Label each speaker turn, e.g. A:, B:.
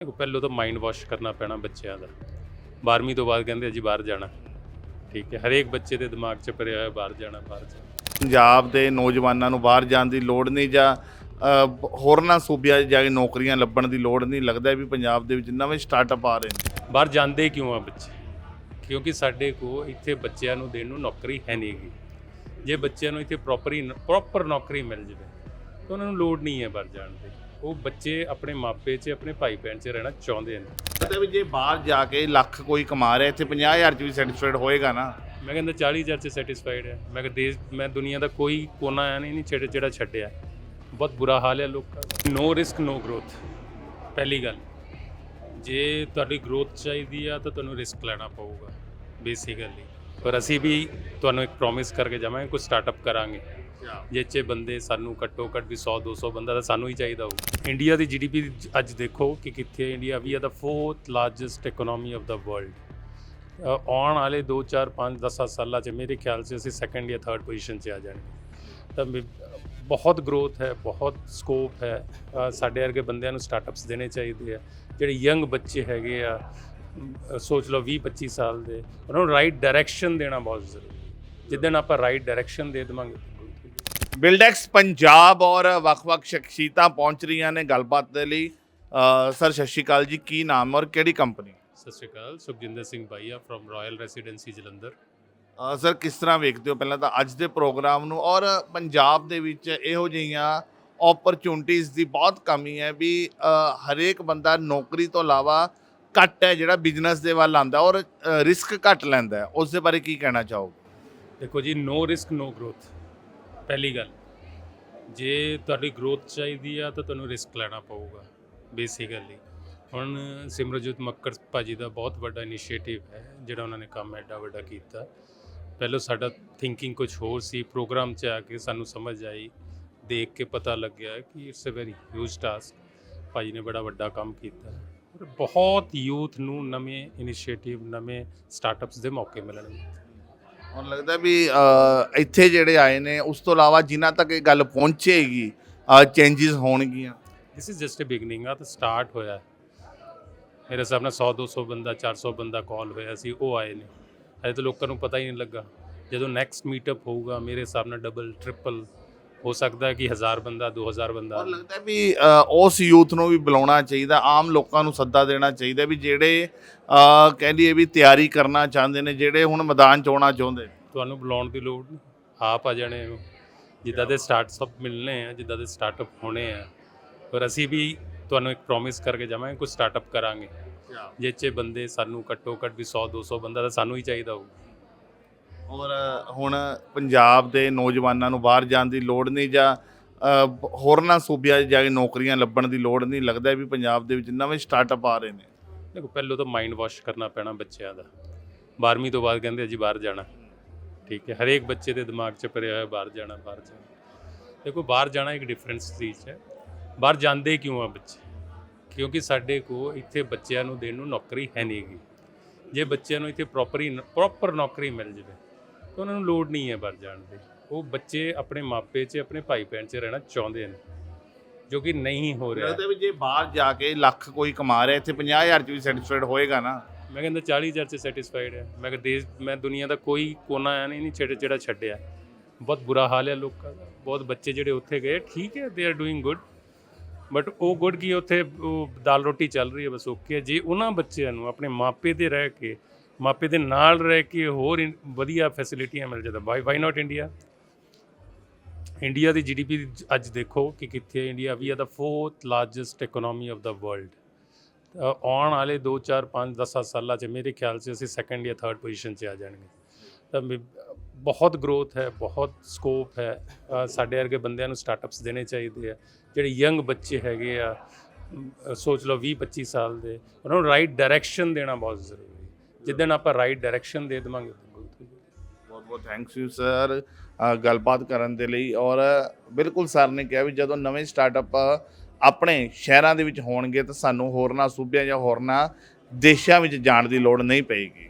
A: ਦੇਖੋ ਪਹਿਲਾਂ ਤਾਂ ਮਾਈਂਡ ਵਾਸ਼ ਕਰਨਾ ਪੈਣਾ ਬੱਚਿਆਂ ਦਾ। 12ਵੀਂ ਤੋਂ ਬਾਅਦ ਕਹਿੰਦੇ ਜੀ ਬਾਹਰ ਜਾਣਾ। ਠੀਕ ਹੈ ਹਰੇਕ ਬੱਚੇ ਦੇ ਦਿਮਾਗ 'ਚ ਭਰਿਆ ਹੋਇਆ ਬਾਹਰ ਜਾਣਾ ਬਾਹਰ ਜਾਣਾ।
B: ਪੰਜਾਬ ਦੇ ਨੌਜਵਾਨਾਂ ਨੂੰ ਬਾਹਰ ਜਾਣ ਦੀ ਲੋੜ ਨਹੀਂ ਜਾਂ ਅ, ਹੋਰਨਾਂ ਸੂਬਿਆਂ 'ਚ ਜਾ ਕੇ ਨੌਕਰੀਆਂ ਲੱਭਣ ਦੀ ਲੋੜ ਨਹੀਂ। ਲੱਗਦਾ ਵੀ ਪੰਜਾਬ ਦੇ ਵਿੱਚ ਨਵੇਂ ਸਟਾਰਟਅਪ ਆ ਰਹੇ ਨੇ।
A: ਬਾਹਰ ਜਾਂਦੇ ਕਿਉਂ ਆ ਬੱਚੇ? ਕਿਉਂਕਿ ਸਾਡੇ ਕੋ ਇੱਥੇ ਬੱਚਿਆਂ ਨੂੰ ਦੇਣ ਨੂੰ ਨੌਕਰੀ ਹੈ ਨਹੀਂਗੀ ਜੇ ਬੱਚਿਆਂ ਨੂੰ ਇੱਥੇ ਪ੍ਰੋਪਰੀ ਪ੍ਰੋਪਰ ਨੌਕਰੀ ਮਿਲ ਜਾਵੇ ਤਾਂ ਉਹਨਾਂ ਨੂੰ ਲੋੜ ਨਹੀਂ ਹੈ ਬਾਹਰ ਜਾਣ ਦੀ। ਉਹ ਬੱਚੇ ਆਪਣੇ ਮਾਪੇ 'ਚ ਆਪਣੇ ਭਾਈ ਭੈਣ 'ਚ ਰਹਿਣਾ ਚਾਹੁੰਦੇ ਨੇ।
B: ਲੱਗਦਾ ਵੀ ਜੇ ਬਾਹਰ ਜਾ ਕੇ ਲੱਖ ਕੋਈ ਕਮਾ ਰਿਹਾ ਇੱਥੇ 50000 'ਚ ਵੀ ਸੈਟੀਸਫਾਈਡ ਹੋਏਗਾ ਨਾ।
A: ਮੈਂ ਕਹਿੰਦਾ 40000 'ਚ ਸੈਟੀਸਫਾਈਡ ਹੈ ਮੈਂ ਕਿਹਾ ਦੇਸ਼ ਮੈਂ ਦੁਨੀਆ ਦਾ ਕੋਈ ਕੋਨਾ ਆਇਆ ਨਹੀਂ ਨਹੀਂ ਛੇੜੇ ਜਿਹੜਾ ਛੱਡਿਆ। ਬਹੁਤ ਬੁਰਾ ਹਾਲ ਹੈ ਲੋਕਾਂ ਦਾ। ਨੋ ਰਿਸਕ ਨੋ ਗਰੋਥ ਪਹਿਲੀ ਗੱਲ ਜੇ ਤੁਹਾਡੀ ਗਰੋਥ ਚਾਹੀਦੀ ਆ ਤਾਂ ਤੁਹਾਨੂੰ ਰਿਸਕ ਲੈਣਾ ਪਊਗਾ। ਬੇਸਿਕਲੀ ਪਰ ਅਸੀਂ ਵੀ ਤੁਹਾਨੂੰ ਇੱਕ ਪ੍ਰੋਮਿਸ ਕਰਕੇ ਜਾਵਾਂਗੇ ਕੁਝ ਸਟਾਰਟਅਪ ਕਰਾਂਗੇ। ਜਿਹ 'ਚ ਬੰਦੇ ਸਾਨੂੰ ਘੱਟੋ ਘੱਟ ਵੀ 100 200 ਬੰਦਾ ਤਾਂ ਸਾਨੂੰ ਹੀ ਚਾਹੀਦਾ ਹੋਊ। ਇੰਡੀਆ ਦੀ ਜੀਡੀਪੀ ਅੱਜ ਦੇਖੋ ਕਿ ਕਿੱਥੇ ਇੰਡੀਆ ਵੀ ਆ the fourth largest economy of the world ਆਉਣ ਵਾਲੇ 2 4 5 10 ਸਾਲਾਂ 'ਚ ਮੇਰੇ ਖਿਆਲ 'ਚ ਅਸੀਂ ਸੈਕੰਡ ਜਾਂ ਥਰਡ ਪੋਜੀਸ਼ਨ 'ਚ ਆ ਜਾਣਗੇ। ਤਾਂ ਬਹੁਤ ਗਰੋਥ ਹੈ, ਬਹੁਤ ਸਕੋਪ ਹੈ। ਸਾਡੇ ਵਰਗੇ ਬੰਦਿਆਂ ਨੂੰ ਸਟਾਰਟਅਪਸ ਦੇਣੇ ਚਾਹੀਦੇ ਆ। ਜਿਹੜੇ ਯੰਗ ਬੱਚੇ ਹੈਗੇ ਆ ਸੋਚ ਲਓ 20 25 ਸਾਲ ਦੇ, ਉਹਨਾਂ ਨੂੰ ਰਾਈਟ ਡਾਇਰੈਕਸ਼ਨ ਦੇਣਾ ਬਹੁਤ ਜ਼ਰੂਰੀ ਜਿੱਦਣ ਆਪਾਂ ਰਾਈਟ ਡਾਇਰੈਕਸ਼ਨ ਦੇ ਦੇਵਾਂਗੇ
B: ਬਿਲਡੈਕਸ ਪੰਜਾਬ ਔਰ ਵੱਖ-ਵੱਖ ਸ਼ਖਸੀਅਤਾਂ ਪਹੁੰਚ ਰਹੀਆਂ ਨੇ ਗੱਲਬਾਤ ਦੇ ਲਈ। ਸਰ ਸਤਿ ਸ਼੍ਰੀ ਅਕਾਲ ਜੀ। ਕੀ ਨਾਮ ਔਰ ਕਿਹੜੀ ਕੰਪਨੀ?
A: ਸਤਿ ਸ਼੍ਰੀ ਅਕਾਲ Sukhjinder Singh ਬਾਈਆ from Royal Residency Jalandhar.
B: Sir ਕਿਸ ਤਰ੍ਹਾਂ ਵੇਖਦੇ ਹੋ ਪਹਿਲਾਂ ਤਾਂ ਅੱਜ ਦੇ ਪ੍ਰੋਗਰਾਮ ਨੂੰ? ਔਰ ਪੰਜਾਬ ਦੇ ਵਿੱਚ ਇਹੋ ਜਿਹੀਆਂ ਓਪਰਚੁਨਿਟੀਜ਼ ਦੀ ਬਹੁਤ ਕਮੀ ਹੈ ਵੀ ਹਰੇਕ ਬੰਦਾ ਨੌਕਰੀ ਤੋਂ ਇਲਾਵਾ ਘੱਟ ਹੈ ਜਿਹੜਾ ਬਿਜ਼ਨਸ ਦੇ ਵੱਲ ਆਂਦਾ ਔਰ ਰਿਸਕ ਘੱਟ ਲੈਂਦਾ ਉਸ ਦੇ ਬਾਰੇ ਕੀ ਕਹਿਣਾ ਚਾਹੋਗੇ?
A: ਦੇਖੋ ਜੀ ਨੋ ਰਿਸਕ ਨੋ ਗਰੋਥ ਪਹਿਲੀ ਗੱਲ, ਜੇ ਤੁਹਾਡੀ ਗਰੋਥ ਚਾਹੀਦੀ ਆ ਤਾਂ ਤੁਹਾਨੂੰ ਰਿਸਕ ਲੈਣਾ ਪਊਗਾ ਬੇਸਿਕਲੀ ਹੁਣ ਸਿਮਰਜੀਤ ਮੱਕੜ ਭਾਜੀ ਦਾ ਬਹੁਤ ਵੱਡਾ ਇਨੀਸ਼ੀਏਟਿਵ ਹੈ, ਜਿਹੜਾ ਉਹਨਾਂ ਨੇ ਕੰਮ ਐਡਾ ਵੱਡਾ ਕੀਤਾ। ਪਹਿਲਾਂ ਸਾਡਾ ਥਿੰਕਿੰਗ ਕੁਝ ਹੋਰ ਸੀ ਪ੍ਰੋਗਰਾਮ 'ਚ ਆ ਕੇ ਸਾਨੂੰ ਸਮਝ ਆਈ, ਦੇਖ ਕੇ ਪਤਾ ਲੱਗਿਆ ਕਿ it's a very huge task ਭਾਜੀ ਨੇ ਬੜਾ ਵੱਡਾ ਕੰਮ ਕੀਤਾ। ਔਰ ਬਹੁਤ ਯੂਥ ਨੂੰ ਨਵੇਂ ਇਨੀਸ਼ੀਏਟਿਵ ਨਵੇਂ ਸਟਾਰਟਅਪਸ ਦੇ ਮੌਕੇ ਮਿਲਣਗੇ।
B: ਹੁਣ ਲੱਗਦਾ ਵੀ ਅ, ਇੱਥੇ ਜਿਹੜੇ ਆਏ ਨੇ ਉਸ ਤੋਂ ਇਲਾਵਾ ਜਿਨ੍ਹਾਂ ਤੱਕ ਇਹ ਗੱਲ ਪਹੁੰਚੇਗੀ ਚੇਂਜਸ ਹੋਣਗੀਆਂ।
A: This is just a beginning ਆ ਤਾਂ ਸਟਾਰਟ ਹੋਇਆ ਹੈ। ਮੇਰੇ ਹਿਸਾਬ ਨਾਲ 100 200 ਬੰਦਾ 400 ਬੰਦਾ ਕਾਲ ਹੋਇਆ ਸੀ ਉਹ ਆਏ ਨੇ। ਅਜੇ ਤਾਂ ਲੋਕਾਂ ਨੂੰ ਪਤਾ ਹੀ ਨਹੀਂ ਲੱਗਾ। ਜਦੋਂ ਨੈਕਸਟ ਮੀਟਅਪ ਹੋਊਗਾ ਮੇਰੇ ਹਿਸਾਬ ਨਾਲ ਡਬਲ ਟ੍ਰਿਪਲ ਹੋ ਸਕਦਾ ਹੈ ਕਿ 1000 ਬੰਦਾ 2000 ਬੰਦਾ।
B: ਔਰ ਲੱਗਦਾ ਵੀ ਅ, ਉਸ ਯੂਥ ਨੂੰ ਵੀ ਬੁਲਾਉਣਾ ਚਾਹੀਦਾ ਆਮ ਲੋਕਾਂ ਨੂੰ ਸੱਦਾ ਦੇਣਾ ਚਾਹੀਦਾ ਵੀ ਜਿਹੜੇ ਅ, ਕਹਿ ਲਈਏ ਵੀ ਤਿਆਰੀ ਕਰਨਾ ਚਾਹੁੰਦੇ ਨੇ ਜਿਹੜੇ ਹੁਣ ਮੈਦਾਨ 'ਚ ਆਉਣਾ ਚਾਹੁੰਦੇ ਨੇ।
A: ਤੁਹਾਨੂੰ ਬੁਲਾਉਣ ਦੀ ਲੋੜ ਨਹੀਂ। ਆਪ ਆ ਜਾਣੇ ਹੋ। ਜਿੱਦਾਂ ਦੇ ਸਟਾਰਟਅਪ ਮਿਲਨੇ ਆ ਜਿੱਦਾਂ ਦੇ ਸਟਾਰਟਅਪ ਹੋਣੇ ਆ। ਪਰ ਅਸੀਂ ਵੀ ਤੁਹਾਨੂੰ ਇੱਕ ਪ੍ਰੋਮਿਸ ਕਰਕੇ ਜਾਵਾਂਗੇ ਕੁਝ ਸਟਾਰਟਅਪ ਕਰਾਂਗੇ। ਜਿਹ 'ਚ ਬੰਦੇ ਸਾਨੂੰ ਘੱਟੋ ਘੱਟ ਵੀ 100 200 ਬੰਦਾ ਤਾਂ ਸਾਨੂੰ ਹੀ ਚਾਹੀਦਾ ਹੋਊ।
B: ਔਰ ਹੁਣ ਪੰਜਾਬ ਦੇ ਨੌਜਵਾਨਾਂ ਨੂੰ ਬਾਹਰ ਜਾਣ ਦੀ ਲੋੜ ਨਹੀਂ ਜਾਂ ਹੋਰਨਾਂ ਸੂਬਿਆਂ 'ਚ ਜਾ ਕੇ ਨੌਕਰੀਆਂ ਲੱਭਣ ਦੀ ਲੋੜ ਨਹੀਂ, ਲੱਗਦਾ ਵੀ ਪੰਜਾਬ ਦੇ ਵਿੱਚ ਨਵੇਂ ਸਟਾਰਟਅਪ ਆ ਰਹੇ ਨੇ।
A: ਦੇਖੋ, ਪਹਿਲਾਂ ਤਾਂ ਮਾਈਂਡ ਵਾਸ਼ ਕਰਨਾ ਪੈਣਾ ਬੱਚਿਆਂ ਦਾ। 12ਵੀਂ ਤੋਂ ਬਾਅਦ ਕਹਿੰਦੇ ਜੀ ਬਾਹਰ ਜਾਣਾ। ਠੀਕ ਹੈ, ਹਰੇਕ ਬੱਚੇ ਦੇ ਦਿਮਾਗ 'ਚ ਭਰਿਆ ਹੋਇਆ ਬਾਹਰ ਜਾਣਾ ਬਾਹਰ ਜਾਣਾ। ਦੇਖੋ, ਬਾਹਰ ਜਾਣਾ ਇੱਕ ਡਿਫਰੈਂਸ ਚੀਜ਼ ਹੈ। ਬਾਹਰ ਜਾਂਦੇ ਕਿਉਂ ਆ ਬੱਚੇ? ਕਿਉਂਕਿ ਸਾਡੇ ਕੋ ਇੱਥੇ ਬੱਚਿਆਂ ਨੂੰ ਦੇਣ ਨੂੰ ਨੌਕਰੀ ਹੈ ਨਹੀਂਗੀ ਜੇ ਬੱਚਿਆਂ ਨੂੰ ਇੱਥੇ ਪ੍ਰੋਪਰੀ ਪ੍ਰੋਪਰ ਨੌਕਰੀ ਮਿਲ ਜਾਵੇ ਤਾਂ ਉਹਨਾਂ ਨੂੰ ਲੋੜ ਨਹੀਂ ਹੈ ਬਾਹਰ ਜਾਣ ਦੀ। ਉਹ ਬੱਚੇ ਆਪਣੇ ਮਾਪੇ 'ਚ ਆਪਣੇ ਭਾਈ ਭੈਣ 'ਚ ਰਹਿਣਾ ਚਾਹੁੰਦੇ ਨੇ ਜੋ ਕਿ ਨਹੀਂ ਹੋ ਰਿਹਾ।
B: ਲੱਗਦਾ ਵੀ ਜੇ ਬਾਹਰ ਜਾ ਕੇ ਲੱਖ ਕੋਈ ਕਮਾ ਰਿਹਾ ਇੱਥੇ 50000 'ਚ ਵੀ ਸੈਟੀਸਫਾਈਡ ਹੋਏਗਾ ਨਾ।
A: ਮੈਂ ਕਹਿੰਦਾ 40000 ਚ ਸੈਟੀਸਫਾਈਡ ਹੈ। ਮੈਂ ਕਿਹਾ ਦੇਸ਼ ਮੈਂ ਦੁਨੀਆ ਦਾ ਕੋਈ ਕੋਨਾ ਆਇਆ ਨਹੀਂ ਛੇੜੇ ਜਿਹੜਾ ਛੱਡਿਆ। ਬਹੁਤ ਬੁਰਾ ਹਾਲ ਹੈ ਲੋਕਾਂ ਦਾ। ਬਹੁਤ ਬੱਚੇ ਜਿਹੜੇ ਉੱਥੇ ਗਏ ਠੀਕ ਹੈ they are doing good but ਉਹ ਗੁੱਡ ਕੀ ਉੱਥੇ ਉਹ ਦਾਲ ਰੋਟੀ ਚੱਲ ਰਹੀ ਹੈ ਬਸ ਓਕੇ। ਜੇ ਉਹਨਾਂ ਬੱਚਿਆਂ ਨੂੰ ਆਪਣੇ ਮਾਪੇ ਦੇ ਰਹਿ ਕੇ ਮਾਪੇ ਦੇ ਨਾਲ ਰਹਿ ਕੇ ਹੋਰ ਵਧੀਆ ਫੈਸਿਲਿਟੀਆਂ ਮਿਲ ਜਾਂਦਾ। Why why not India India the GDP ਅੱਜ ਦੇਖੋ ਕਿ ਕਿੱਥੇ ਇੰਡੀਆ ਵੀ ਆ the fourth largest economy of the world ਆਉਣ ਵਾਲੇ 2 4 5 10 ਸਾਲਾਂ 'ਚ ਮੇਰੇ ਖਿਆਲ 'ਚ ਅਸੀਂ ਸੈਕੰਡ ਜਾਂ ਥਰਡ ਪੋਜੀਸ਼ਨ 'ਚ ਆ ਜਾਣਗੇ। ਤਾਂ ਬਹੁਤ ਗਰੋਥ ਹੈ, ਬਹੁਤ ਸਕੋਪ ਹੈ। ਸਾਡੇ ਵਰਗੇ ਬੰਦਿਆਂ ਨੂੰ ਸਟਾਰਟਅਪਸ ਦੇਣੇ ਚਾਹੀਦੇ ਆ। ਜਿਹੜੇ ਯੰਗ ਬੱਚੇ ਹੈਗੇ ਆ ਸੋਚ ਲਓ 20 25 ਸਾਲ ਦੇ। ਉਹਨਾਂ ਨੂੰ ਰਾਈਟ ਡਾਇਰੈਕਸ਼ਨ ਦੇਣਾ ਬਹੁਤ ਜ਼ਰੂਰੀ ਹੈ। ਜਿੱਦਣ ਆਪਾਂ ਰਾਈਟ ਡਾਇਰੈਕਸ਼ਨ ਦੇ ਦੇਵਾਂਗੇ ਤਾਂ growth
B: ਬਹੁਤ ਬਹੁਤ ਥੈਂਕਸ ਯੂ ਸਰ ਗੱਲਬਾਤ ਕਰਨ ਦੇ ਲਈ। ਔਰ ਬਿਲਕੁਲ ਸਰ ਨੇ ਕਿਹਾ ਵੀ ਜਦੋਂ ਨਵੇਂ ਸਟਾਰਟਅਪ ਆਪਣੇ ਸ਼ਹਿਰਾਂ ਦੇ ਵਿੱਚ ਹੋਣਗੇ, ਤਾਂ ਸਾਨੂੰ ਹੋਰਨਾਂ ਸੂਬਿਆਂ ਜਾਂ ਹੋਰਨਾਂ ਦੇਸ਼ਾਂ ਵਿੱਚ ਜਾਣ ਦੀ ਲੋੜ ਨਹੀਂ ਪਏਗੀ।